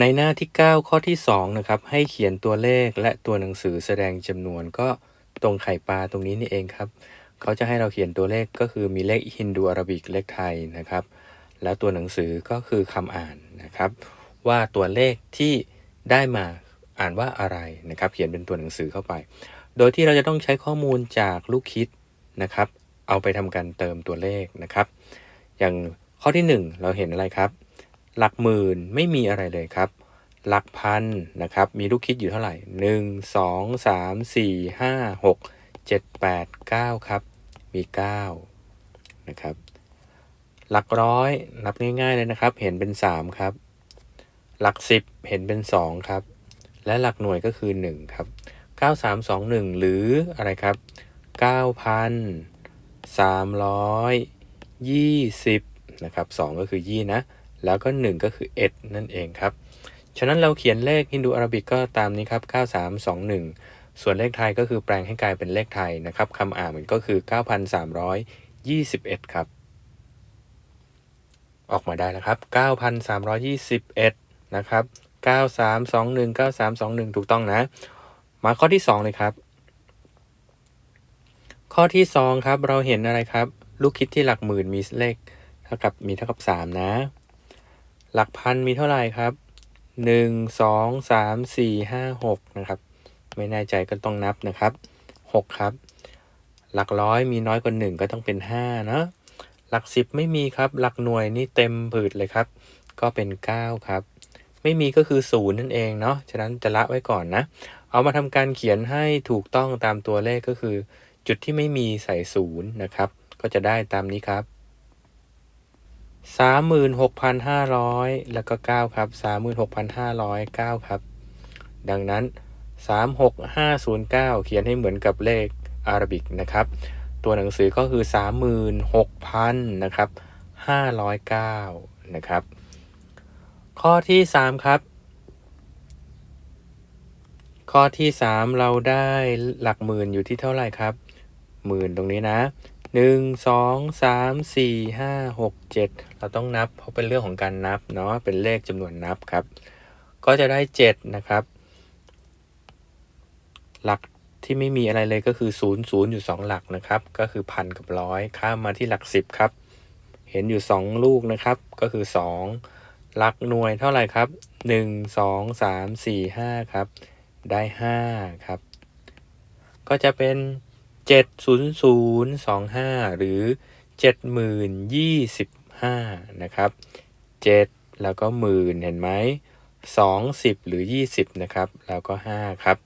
ในหน้าที่ 9 ข้อที่2นะครับให้เขียนตัวเลขและตัวหนังสือแสดงจำนวนก็ตรงไข่ปลาตรงนี้นี่เองครับ เขาจะให้เราเขียนตัวเลขก็คือมีเลขฮินดูอาราบิกเลขไทยนะครับ แล้วตัวหนังสือก็คือคำอ่านนะครับ ว่าตัวเลขที่ได้มาอ่านว่าอะไรนะครับ เขียนเป็นตัวหนังสือเข้าไป โดยที่เราจะต้องใช้ข้อมูลจากลูกคิดนะครับ เอาไปทำการเติมตัวเลขนะครับ อย่างข้อที่ 1 เราเห็นอะไรครับ หลักหมื่นไม่มีอะไรเลยครับ หลักพันนะครับ มีลูกคิดอยู่เท่าไหร่ 1 2 3 4 5 6 7 8 9 ครับ มี 9 นะครับ หลักร้อยนับง่ายๆเลยนะครับ เห็นเป็น 3 ครับ หลัก 10 เห็นเป็น 2 ครับ และหลักหน่วยก็คือ 1 ครับ 9321 หรืออะไรครับ 9,320 นะครับ 2 ก็คือยี่นะ แล้วก็ 1 ก็คือเอ็ดนั่นเองครับ ฉะนั้นเราเขียนเลขฮินดูอาราบิกก็ตามนี้ครับ 9321 ส่วนเลขไทยก็คือแปลงให้กลายเป็นเลขไทยนะครับคำอ่านมันก็คือ 9,321 ครับ ออกมาได้แล้วครับ 9,321 นะครับ 9321 9321 ถูกต้องนะ มาข้อที่ 2 เลยครับ ข้อที่ 2 ครับ เราเห็นอะไรครับ ลูกคิดที่หลักหมื่นมีเลขเท่ากับมีเท่ากับ 3 นะ หลักพันมีเท่าไหร่ครับ1 2 3 4 5 6นะครับ ไม่แน่ใจก็ต้องนับนะครับ6ครับ หลักร้อยมีน้อยกว่า1ก็ต้องเป็น5นาะหลัก10ไม่มีครับ หลักหน่วยนี่เต็มผืดเลยครับ ก็เป็น9ครับ ไม่มีก็คือ0นั่นเองเนาะฉะนั้นจะละไว้ก่อนนะ เอามาทำการเขียนให้ถูกต้องตามตัวเลขก็คือ จุดที่ไม่มีใส่0นะครับ ก็จะได้ตามนี้ครับ 36,500แล้วก็9ครับ36,509ครับ ดังนั้น36509เขียนให้เหมือนกับเลขอารบิกนะครับ ตัวหนังสือก็คือ36,000นะครับ509นะครับ ข้อที่3ครับ ข้อที่3เราได้หลักหมื่นอยู่ที่เท่าไหร่ครับ หมื่นตรงนี้นะ หนึ่งสองสามสี่ห้าหกเจ็ดเราต้องนับ เพราะเป็นเรื่องของการนับเนาะเป็นเลขจำนวนนับครับ ก็จะได้เจ็ดนะครับ หลักที่ไม่มีอะไรเลยก็คือศูนย์ศูนย์อยู่สองหลักนะครับ ก็คือพันกับร้อยข้ามมาที่หลักสิบครับ เห็นอยู่สองลูกนะครับ ก็คือสองหลักหน่วยเท่าไหร่ครับหนึ่งสองสามสี่ห้าครับ ได้ห้าครับ ก็จะเป็น 70025 หรือ 7025 นะครับ 7 แล้วก็หมื่นเห็นไหม20หรือ 20 นะครับ แล้วก็ 5 ครับ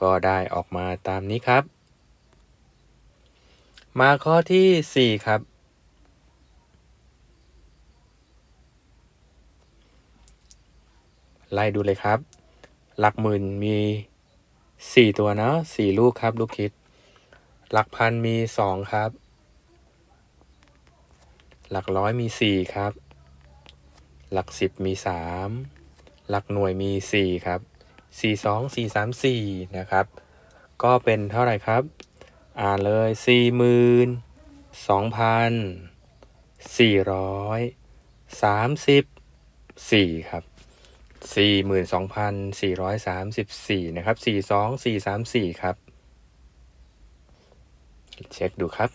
ก็ได้ออกมาตามนี้ครับ มาข้อที่ 4 ครับ ไล่ดูเลยครับ หลักหมื่นมี 4 ตัวนะ4ลูกครับ ลูกคิด หลักพันมีสองครับ หลักร้อยมีสี่ครับ หลักสิบมีสามหลักหน่วยมีสี่ครับสี่สองสี่สามสี่นะครับ ก็เป็นเท่าไหร่ครับ อ่านเลยสี่หมื่นสองพันสี่ร้อยสามสิบสี่ครับสี่หมื่นสองพันสี่ร้อยสามสิบสี่นะครับสี่สองสี่สามสี่ครับ เช็คดูครับ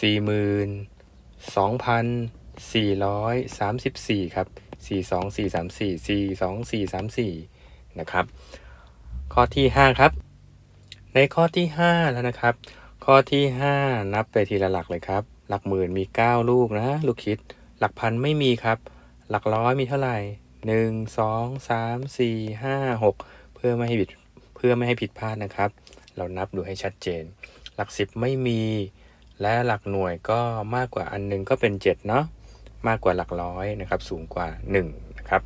42,434 ครับ 42434 42434 นะครับ ข้อที่ 5 ครับ ในข้อที่ 5 แล้วนะครับ ข้อที่ 5 นับไปทีละหลักเลยครับ หลักหมื่นมี 9 ลูกนะ ลูกคิด หลักพันไม่มีครับ หลักร้อยมีเท่าไหร่ 1 2 3 4 5 6 เพื่อไม่ให้ผิดเพื่อไม่ให้ผิดพลาดนะครับ เรานับดูให้ชัดเจน ลักสิบไม่มี และหลักหน่วยก็มากกว่าอันนึงก็เป็น7เนาะมากกว่าหลักร้อยนะครับสูงกว่า1นะครับ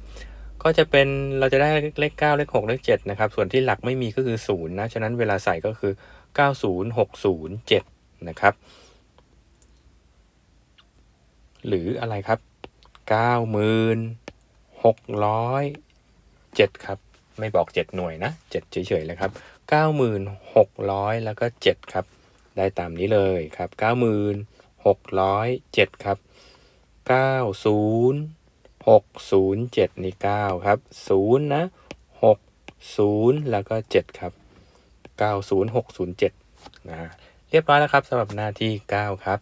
ก็จะเป็นเราจะได้เลข9เลข6เลข7นะครับส่วนที่หลักไม่มีก็คือ0นะฉะนั้นเวลาใส่ก็คือ 90607นะครับหรืออะไรครับ 9,607ครับไม่บอก 7 หน่วยนะ 7 เฉยๆเลยครับ 9,600 แล้วก็ 7 ครับ ได้ตามนี้เลยครับ 9607 ครับ 90หกศูนย์เจ็ดนี่เก้าครับศูนย์นะหกศูนย์แล้วก็เจ็ดครับเก้าศูนย์หกศูนย์เจ็ดนะ เรียบร้อยแล้วครับสำหรับหน้าที่เก้าครับ